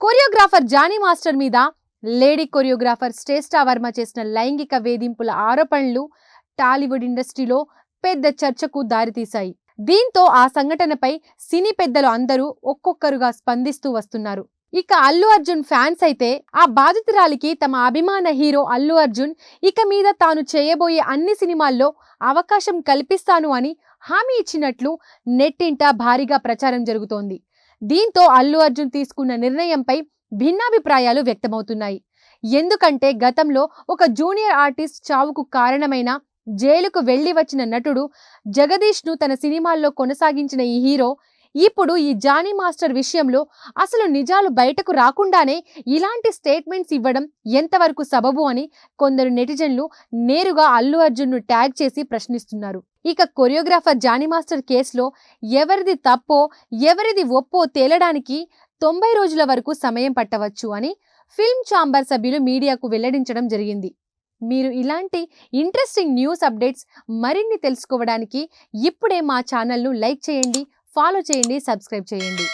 Choreographer Jani master మీద lady choreographer Shrestha Varma చేసిన లైంగిక వేధింపుల ఆరోపణలు టాలీవుడ్ ఇండస్ట్రీలో పెద్ద చర్చకు దారితీశాయి. దీంతో ఆ సంఘటనపై సినీ పెద్దలు అందరూ ఒక్కొక్కరుగా స్పందిస్తూ వస్తున్నారు. ఇక అల్లు అర్జున్ ఫ్యాన్స్ అయితే ఆ బాధితురాలికి తమ అభిమాన హీరో అల్లు అర్జున్ ఇక మీద తాను చేయబోయే అన్ని సినిమాల్లో అవకాశం కల్పిస్తాను అని హామీ ఇచ్చినట్లు నెట్టింట భారీగా ప్రచారం జరుగుతోంది. దీంతో అల్లు అర్జున్ తీసుకున్న నిర్ణయంపై భిన్నాభిప్రాయాలు వ్యక్తమవుతున్నాయి. ఎందుకంటే గతంలో ఒక జూనియర్ ఆర్టిస్ట్ చావుకు కారణమైన జైలుకు వెళ్ళి వచ్చిన నటుడు జగదీష్ను తన సినిమాల్లో కొనసాగించిన ఈ హీరో ఇప్పుడు ఈ జానీ మాస్టర్ విషయంలో అసలు నిజాలు బయటకు రాకుండానే ఇలాంటి స్టేట్మెంట్స్ ఇవ్వడం ఎంతవరకు సబబు అని కొందరు నెటిజన్లు నేరుగా అల్లు అర్జున్ను ట్యాగ్ చేసి ప్రశ్నిస్తున్నారు. ఇక కొరియోగ్రాఫర్ జానీ మాస్టర్ కేసులో ఎవరిది తప్పో ఎవరిది ఒప్పో తేలడానికి తొంభై రోజుల వరకు సమయం పట్టవచ్చు అని ఫిల్మ్ ఛాంబర్ సభ్యులు మీడియాకు వెల్లడించడం జరిగింది. మీరు ఇలాంటి ఇంట్రెస్టింగ్ న్యూస్ అప్డేట్స్ మరిన్ని తెలుసుకోవడానికి ఇప్పుడే మా ఛానల్ను లైక్ చేయండి ఫాలో చేయండి సబ్స్క్రైబ్ చేయండి.